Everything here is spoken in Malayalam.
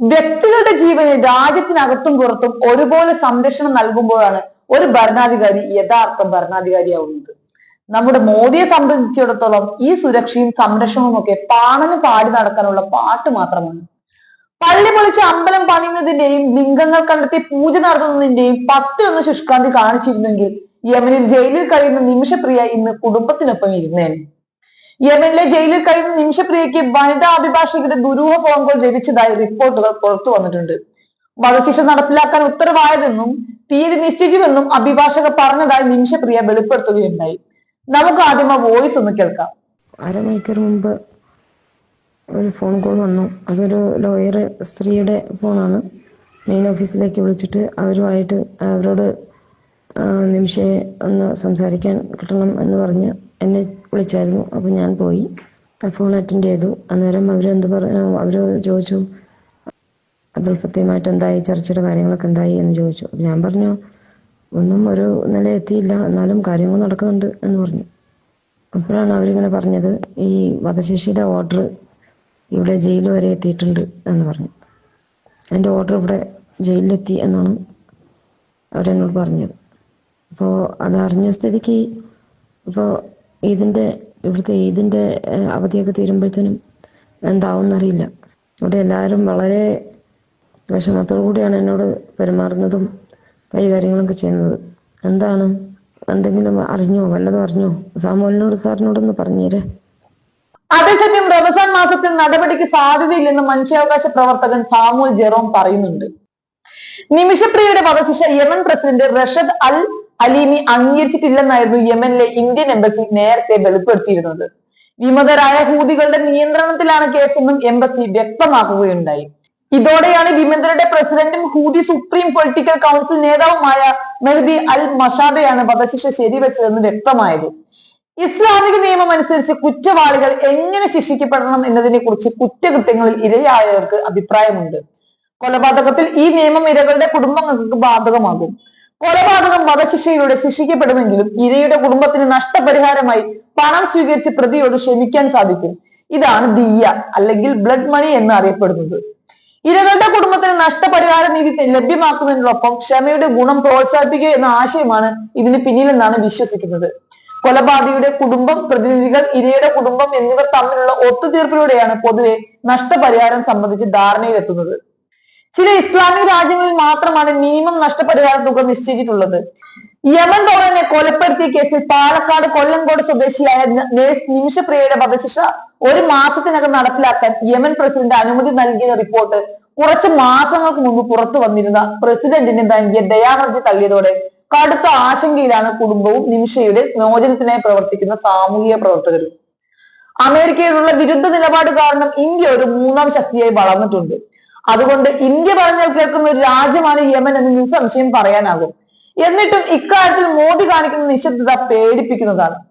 വ്യക്തികളുടെ ജീവന് രാജ്യത്തിനകത്തും പുറത്തും ഒരുപോലെ സംരക്ഷണം നൽകുമ്പോഴാണ് ഒരു ഭരണാധികാരി യഥാർത്ഥ ഭരണാധികാരിയാവുന്നത്. നമ്മുടെ മോദിയെ സംബന്ധിച്ചിടത്തോളം ഈ സുരക്ഷയും സംരക്ഷണവും ഒക്കെ പാണന് പാടി നടക്കാനുള്ള പാട്ട് മാത്രമാണ്. പള്ളി പൊളിച്ച് അമ്പലം പണിയുന്നതിന്റെയും ലിംഗങ്ങൾ കണ്ടെത്തി പൂജ നടത്തുന്നതിന്റെയും പത്തിലൊന്ന് ശുഷ്കാന്തി കാണിച്ചിരുന്നെങ്കിൽ യമനിൽ ജയിലിൽ കഴിയുന്ന നിമിഷപ്രിയ ഇന്ന് കുടുംബത്തിനൊപ്പം ഇരുന്നേനെ. യമനിലെ ജയിലിൽ കഴിയുന്ന നിമിഷപ്രിയയ്ക്ക് വനിതാ അഭിഭാഷകരുടെ ദുരൂഹ ഫോൺ കോൾ ലഭിച്ചതായി റിപ്പോർട്ടുകൾ പുറത്തു വന്നിട്ടുണ്ട്. വധശിക്ഷ നടപ്പിലാക്കാൻ ഉത്തരവായതെന്നും തീയതി നിശ്ചയിച്ചുവെന്നും അഭിഭാഷക പറഞ്ഞതായി നിമിഷപ്രിയ വെളിപ്പെടുത്തുകയുണ്ടായി. നമുക്ക് ആദ്യം ആ വോയിസ് ഒന്ന് കേൾക്കാം. അരമണിക്കൂർ മുമ്പ് ഒരു ഫോൺ കോൾ വന്നു. അതൊരു ലോയർ സ്ത്രീയുടെ ഫോണാണ്. മെയിൻ ഓഫീസിലേക്ക് വിളിച്ചിട്ട് അവരുമായിട്ട് അവരോട് നിമിഷയെ ഒന്ന് സംസാരിക്കാൻ കിട്ടണം എന്ന് പറഞ്ഞ് എന്നെ വിളിച്ചായിരുന്നു. അപ്പോൾ ഞാൻ പോയി. ഫോൺ അറ്റൻഡ് ചെയ്തു. അന്നേരം അവരെന്ത് പറഞ്ഞു അവർ ചോദിച്ചു അബ്ദുൽ എന്തായി? ചർച്ചയുടെ കാര്യങ്ങളൊക്കെ എന്തായി? എന്ന് ചോദിച്ചു. ഞാൻ പറഞ്ഞു ഒന്നും ഒരു നില എത്തിയില്ല. എന്നാലും കാര്യങ്ങൾ നടക്കുന്നുണ്ട് എന്ന് പറഞ്ഞു. അപ്പോഴാണ് അവരിങ്ങനെ പറഞ്ഞത് ഈ വധശേഷിയുടെ ഓർഡർ ഇവിടെ ജയിൽ വരെ എത്തിയിട്ടുണ്ട് എന്ന് പറഞ്ഞു. എന്റെ ഓർഡർ ഇവിടെ ജയിലിലെത്തി എന്നാണ് അവരെന്നോട് പറഞ്ഞത്. അപ്പോൾ അതറിഞ്ഞ സ്ഥിതിക്ക് ഇപ്പോൾ ഇതിന്റെ ഇവിടുത്തെ ഏതിന്റെ അവധിയൊക്കെ തീരുമ്പോഴത്തേനും എന്താവും എന്നറിയില്ല ഇവിടെ എല്ലാവരും വളരെ വിഷമത്തോടു കൂടിയാണ് എന്നോട് പെരുമാറുന്നതും കൈകാര്യങ്ങളൊക്കെ ചെയ്യുന്നത്. എന്താണ്? എന്തെങ്കിലും അറിഞ്ഞോ? വല്ലതും അറിഞ്ഞോ? സാമൂലിനോട് സാറിനോടൊന്ന് പറഞ്ഞേരേ. അതേസമയം റമസാൻ മാസത്തിൽ നടപടിക്ക് സാധ്യതയില്ലെന്ന് മനുഷ്യാവകാശ പ്രവർത്തകൻ സാമുൽ ജെറോം പറയുന്നുണ്ട്. നിമിഷപ്രിയയുടെ വധശിക്ഷ യമൻ പ്രസിഡന്റ് റഷദ് അൽ അലീമി അംഗീകരിച്ചിട്ടില്ലെന്നായിരുന്നു യമനിലെ ഇന്ത്യൻ എംബസി നേരത്തെ വെളിപ്പെടുത്തിയിരുന്നത്. വിമതരായ ഹൂതികളുടെ നിയന്ത്രണത്തിലാണ് കേസെന്നും എംബസി വ്യക്തമാക്കുകയുണ്ടായി. ഇതോടെയാണ് വിമതരുടെ പ്രസിഡന്റും ഹൂതി സുപ്രീം പൊളിറ്റിക്കൽ കൗൺസിൽ നേതാവുമായ മെഹദി അൽ മഷാദയാണ് വധശിക്ഷ ശരിവെച്ചതെന്ന് വ്യക്തമായത്. ഇസ്ലാമിക നിയമം അനുസരിച്ച് കുറ്റവാളികൾ എങ്ങനെ ശിക്ഷിക്കപ്പെടണം എന്നതിനെ കുറിച്ച് കുറ്റകൃത്യങ്ങളിൽ ഇരയായവർക്ക് അഭിപ്രായമുണ്ട്. കൊലപാതകത്തിൽ ഈ നിയമം ഇരകളുടെ കുടുംബങ്ങൾക്ക് ബാധകമാകും. കൊലപാതകം വധശിക്ഷയിലൂടെ ശിക്ഷിക്കപ്പെടുമെങ്കിലും ഇരയുടെ കുടുംബത്തിന് നഷ്ടപരിഹാരമായി പണം സ്വീകരിച്ച് പ്രതിയോട് ക്ഷമിക്കാൻ സാധിക്കും. ഇതാണ് ദിയ അല്ലെങ്കിൽ ബ്ലഡ് മണി എന്ന് അറിയപ്പെടുന്നത്. ഇരകളുടെ കുടുംബത്തിന് നഷ്ടപരിഹാര നീതി ലഭ്യമാക്കുന്നതിനോടൊപ്പം ക്ഷമയുടെ ഗുണം പ്രോത്സാഹിപ്പിക്കുക എന്ന ആശയമാണ് ഇതിന് പിന്നിലെന്നാണ് വിശ്വസിക്കുന്നത്. കൊലപാതകയുടെ കുടുംബം പ്രതിനിധികൾ ഇരയുടെ കുടുംബം എന്നിവർ തമ്മിലുള്ള ഒത്തുതീർപ്പിലൂടെയാണ് പൊതുവെ നഷ്ടപരിഹാരം സംബന്ധിച്ച് ധാരണയിലെത്തുന്നത്. ചില ഇസ്ലാമിക രാജ്യങ്ങളിൽ മാത്രമാണ് മിനിമം നഷ്ടപരിഹാര തുക നിശ്ചയിച്ചിട്ടുള്ളത്. യമൻ തോറനെ കൊലപ്പെടുത്തിയ കേസിൽ പാലക്കാട് കൊല്ലങ്കോട് സ്വദേശിയായ നേഴ്സ് നിമിഷപ്രിയയുടെ വധശിക്ഷ ഒരു മാസത്തിനകം നടപ്പിലാക്കാൻ യമൻ പ്രസിഡന്റ് അനുമതി നൽകിയ റിപ്പോർട്ട് കുറച്ച് മാസങ്ങൾക്ക് മുമ്പ് പുറത്തു വന്നിരുന്ന പ്രസിഡന്റിന് നൽകിയ ദയാഹർജി തള്ളിയതോടെ കടുത്ത ആശങ്കയിലാണ് കുടുംബവും നിമിഷയുടെ മോചനത്തിനായി പ്രവർത്തിക്കുന്ന സാമൂഹിക പ്രവർത്തകരും. അമേരിക്കയിലുള്ള വിരുദ്ധ നിലപാട് കാരണം ഇന്ത്യ ഒരു മൂന്നാം ശക്തിയായി വളർന്നിട്ടുണ്ട്. അതുകൊണ്ട് ഇന്ത്യ പറഞ്ഞാൽ കേൾക്കുന്ന ഒരു രാജ്യമാണ് യമൻ എന്ന് നിസ്സംശയം പറയാനാകും. എന്നിട്ടും ഇക്കാര്യത്തിൽ മോദി കാണിക്കുന്ന നിശബ്ദത പേടിപ്പിക്കുന്നതാണ്.